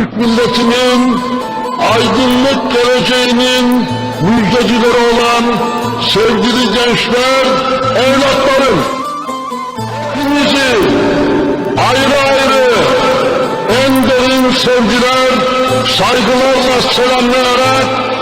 Milletinin aydınlık geleceğinin müjdecileri olan sevgili gençler, evlatlarım, hepinizi ayrı ayrı en derin sevgiler, saygılarla selamlayarak